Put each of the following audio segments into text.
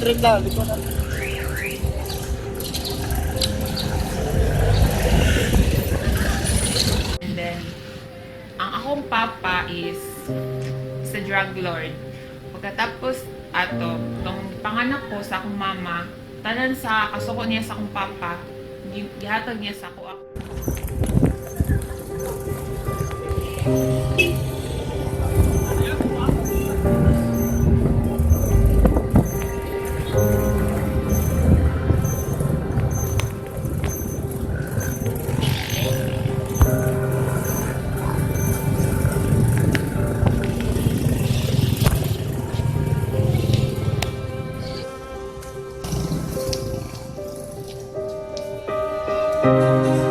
lang, likodan. And then, ang akong papa is sa drug lord. Pagkatapos ato, tong panganak ko sa akong mama, tanan sa kasuko niya sa akong papa, gi- gihatag niya sa ako. Bullying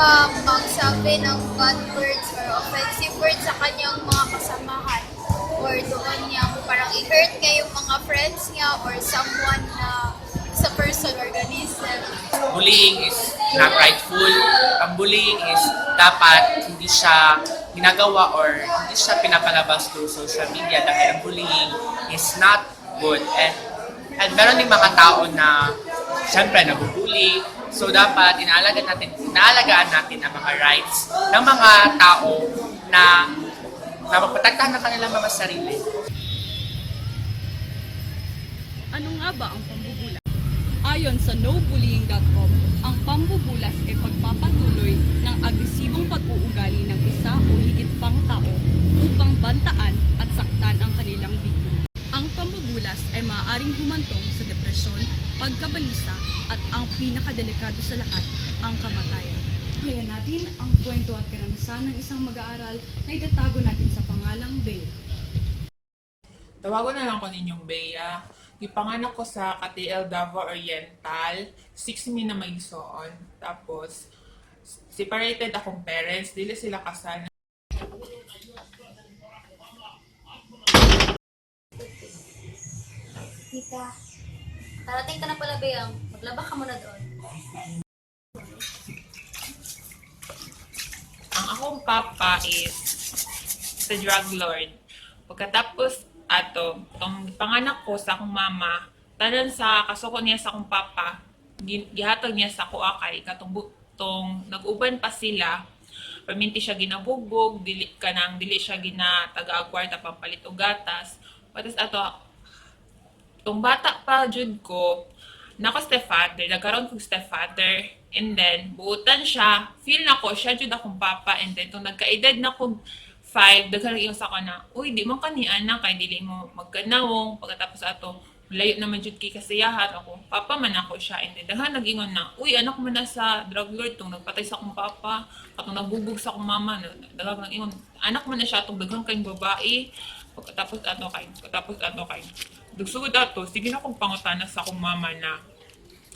siya magsabi ng bad words or offensive words sa kanyang mga kasamahan or doon niya parang i-hurt niya yung mga friends niya or someone na sa person, organism. bullying is not rightful. Ang bullying is dapat hindi siya ginagawa or hindi siya pinapalabas to social media dahil ang bullying is not good. And, and meron din mga tao na siyempre nabubully. So dapat inaalagaan natin, inaalagaan natin ang mga rights ng mga tao na na maprotektahan ng kanilang mga sarili. Ano nga ba ang pambubulas? Ayon sa nobullying.com, ang pambubulas ay pagpapatuloy ng agresibong pag-uugali ng isa o higit pang tao upang bantaan at saktan ang kanilang biktima. Ang pambubulas ay maaaring humantong sa depresyon, pagkabalisa at ang pinakadelikado sa lahat, ang kamatayan. Kaya natin ang kwento at karanasan ng isang mag-aaral na itatago natin sa pangalang Bea. Tawagon na lang ko ninyong Bea. Ipanganak ko sa KTL Davao Oriental, 6 mi na may soon. Tapos, separated akong parents, dili sila kasal. Tita, darating ka na pala, Beyang. Maglaba ka muna doon. Ang akong papa is sa drug lord. Pagkatapos ato, tong panganak ko sa akong mama, tanan sa kasuko niya sa akong papa, gi- gihatag niya sa ako akay, katong tong nag-uban pa sila, paminti siya ginabugbog, dili kanang dili siya gina taga-agwarta pampalit og gatas. Patas ato tong bata pa jud ko, nako stepfather, nagkaroon kong stepfather, and then, buutan siya, feel na ko, siya jud akong papa, and then, tong nagkaedad na kong five, daghan yung sa kana, uy, di man kani anak, kay dili mo magkanawong, pagkatapos ato, layo naman jud kay kasiyahan ako, papa man ako siya, and then, daghan nag-ingon na, uy, anak mo na sa drug lord, tong nagpatay sa akong papa, atong nagbubog sa akong mama, daghan nag-ingon, anak mo na siya, tong daghang kayong babae, pagkatapos ato kay, pagkatapos ato kay, Dugsugod ato, sige na kong pangutana sa akong mama na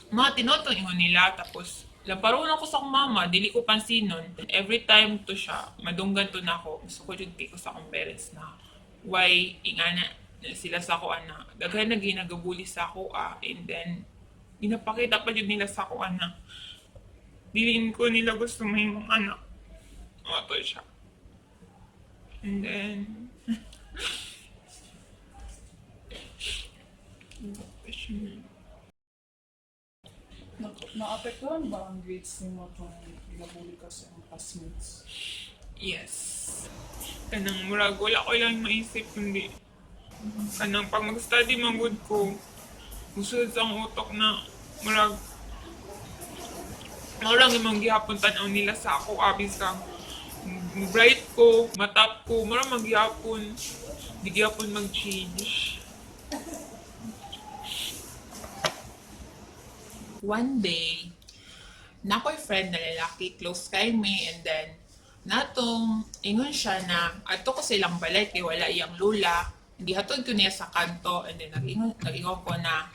mga tinotong ingon nila tapos laparon ako sa akong mama, dili ko pansinon. Every time to siya, madunggan to na ako. Gusto ko jud ko sa akong parents na why ingana na sila sa ako ana. Daghan na ginagabuli sa ako ah. And then, ginapakita pa jud nila sa ako ana. Dilin ko nila gusto mahimong anak. O to siya. And then, Na- Naapektuhan ba ang grades mo kung ginabuli ka sa mga classmates? Yes. Kanang murag wala ko lang maisip kundi kanang pag mag-study man good ko gusto sa utok na murag Murag imong gihapon tan nila sa ako abis ka bright ko, matap ko, murag magyapon di gyapon mag-change. One day, na ako'y friend na lalaki, close kay me, and then, natong ingon siya na ato ko silang balay kay wala iyang lula hindi hatod ko niya sa kanto and then nag-ingon, nag-ingon ko na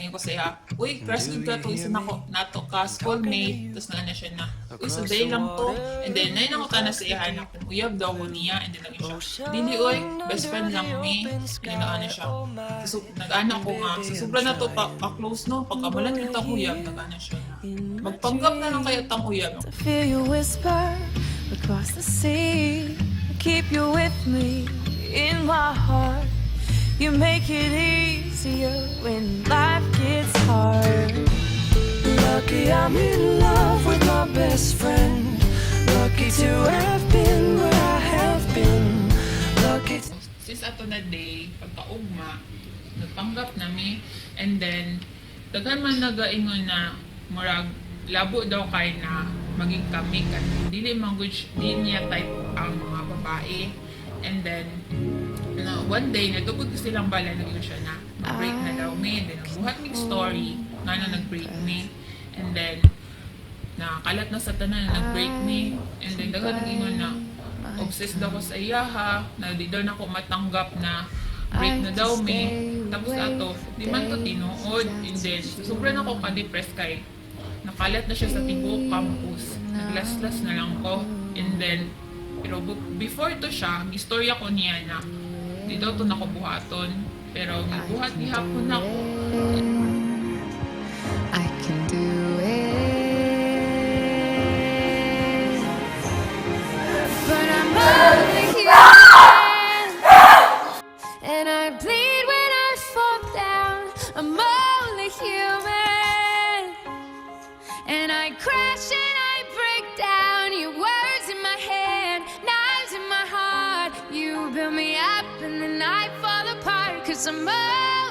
Ngayon ko siya, uy, ko ka to, isa na ko, nato ka, schoolmate, tapos na na siya na, uy, suday lang to. And then, nain ako ka na sa iyan na kung uyab daw ko niya, and then naging siya, dili, uy, best friend lang me. And then, ano siya, so, nag-ana ko nga, sa sobra na to, pa, pa-close no, pagkamalan kita uyab, nag-ana siya na. Magpanggap na lang kayo tang uyab. to feel you whisper across the sea. Keep you with me in my heart. You make it easier when life gets hard. Lucky I'm in love with my best friend. Lucky to have been where I have been. Lucky to Since ato na day, pagkaugma, nagpanggap nami, and then, daghan man nagaingon na, murag, labo daw kay na maging kami kan dili man gud siya- di niya type ang mga babae and then na one day natugod ko silang bala naging siya na mag-break na daw me and then buhat mig story nga na nag-break me and then nakakalat na sa tanan na nag-break me and then daghan nag-ingon na obsessed daw ko sa iyaha. Na di daw na ako matanggap na break na daw me tapos ato di man ko tinuod. and then sobrang ako ka-depressed kay nakalat na siya sa tibuok campus. naglaslas na lang ko. And then pero before to siya gistorya ko niya na di daw to nako buhaton pero gibuhat ni hapon ako I can do it. But I'm only human. And I bleed when I fall down. I'm only human. And I crash and I break down. Your words in my head, knives in my heart. You build me up apart. Cause I'm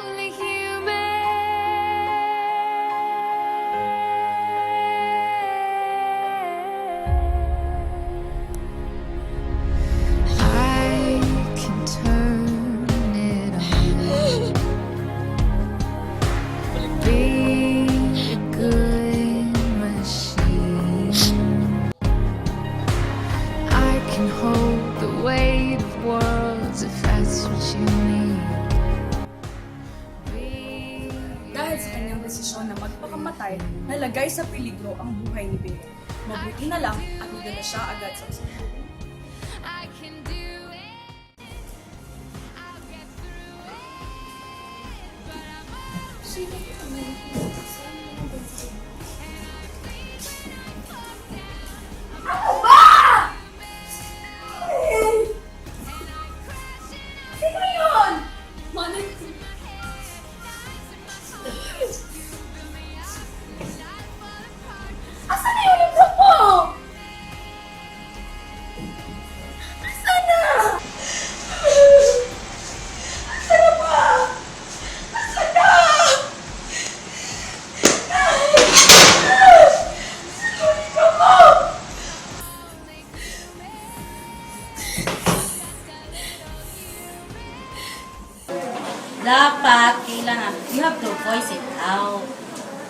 Dapat kailangan you have to voice it out.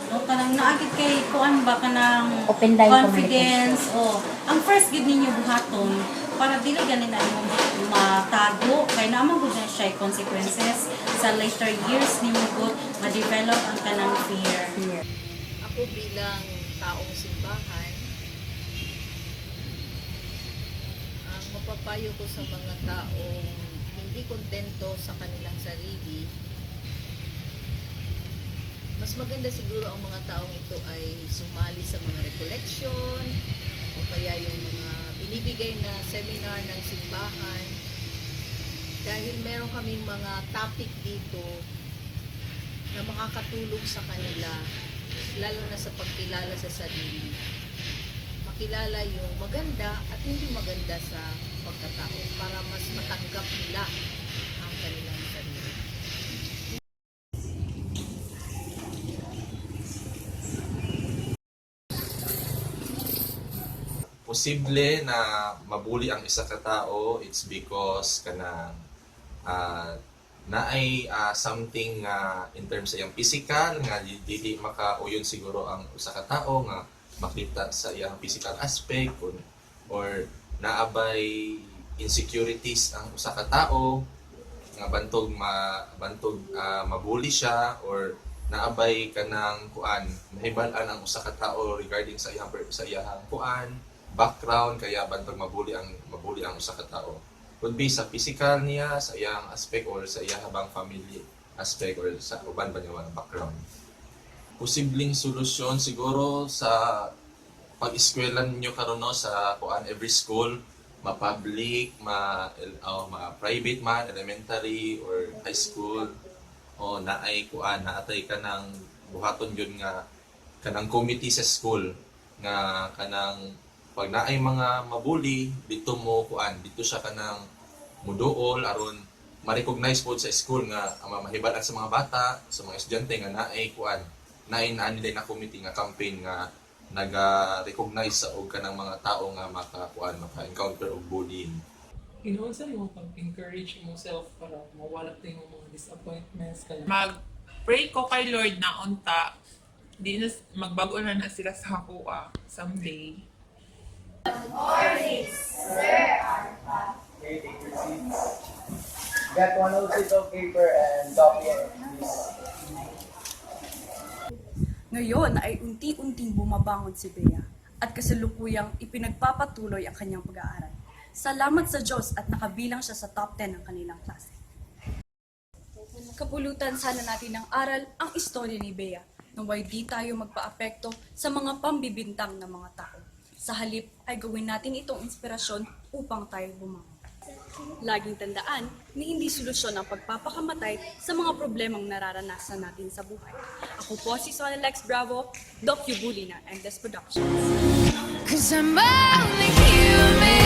No kanang naagit kay kuan ba kanang Open line confidence. o ang first gid ninyo buhaton para dili ganin na mo matago. Kay naman gud na siya consequences sa later years nimo gud ma-develop ang kanang fear. Ako bilang taong simbahan, ang mapapayo ko sa mga taong hindi kontento sa kanilang sarili, mas maganda siguro ang mga taong ito ay sumali sa mga recollection o kaya yung mga binibigay na seminar ng simbahan dahil meron kaming mga topic dito na makakatulong sa kanila lalo na sa pagkilala sa sarili. Makilala yung maganda at hindi maganda sa pagkatao para mas matanggap nila ang kanilang sarili. posible na mabuli ang isa ka tao it's because kana ah na ay ah, something nga in terms sa iyang physical nga di- dili makauyon siguro ang usa ka tao nga makita sa iyang physical aspect or, or naabay insecurities ang usa ka tao nga bantog ma bantog ah, mabuli siya or naabay kanang kuan. Mahibal-an ang usa ka tao regarding sa iyang sa iyang kuan background kaya bantog mabuli ang mabuli ang usa ka tao. Could be sa physical niya sa iyang aspect or sa iyang family aspect or sa uban ba niya background. Posibleng solusyon siguro sa pag-eskwela ninyo karon no sa kuan every school ma-public, ma, oh, ma-private man, elementary or high school o naay kuan naatay ka ng buhaton yun nga kanang committee sa school nga kanang pag naay mga mabuli dito mo kuan dito siya kanang muduol aron ma-recognize po sa school nga mahibalan sa mga bata sa mga estudyante nga naay kuan naay na nila na committee nga campaign nga naga-recognize sa og kanang mga tao nga makakuan maka-encounter og bullying Inuunsa mo pag-encourage mo self para mawala tayo ng mga disappointments ka Mag-pray ko kay Lord na unta, di na, magbago na na sila sa kuha someday. Got one old sheet of paper and copy it, please. Ngayon ay unti-unting bumabangon si Bea at kasalukuyang ipinagpapatuloy ang kanyang pag-aaral. Salamat sa Diyos at nakabilang siya sa top 10 ng kanilang klase. Kapulutan sana natin ng aral ang istorya ni Bea naway di tayo magpaapekto sa mga pambibintang ng mga tao. Sa halip ay gawin natin itong inspirasyon upang tayo bumangon. Laging tandaan na hindi solusyon ang pagpapakamatay sa mga problemang nararanasan natin sa buhay. Ako po si Sonny Lex Bravo, Doc Yubuli na and Productions. Cause I'm only human.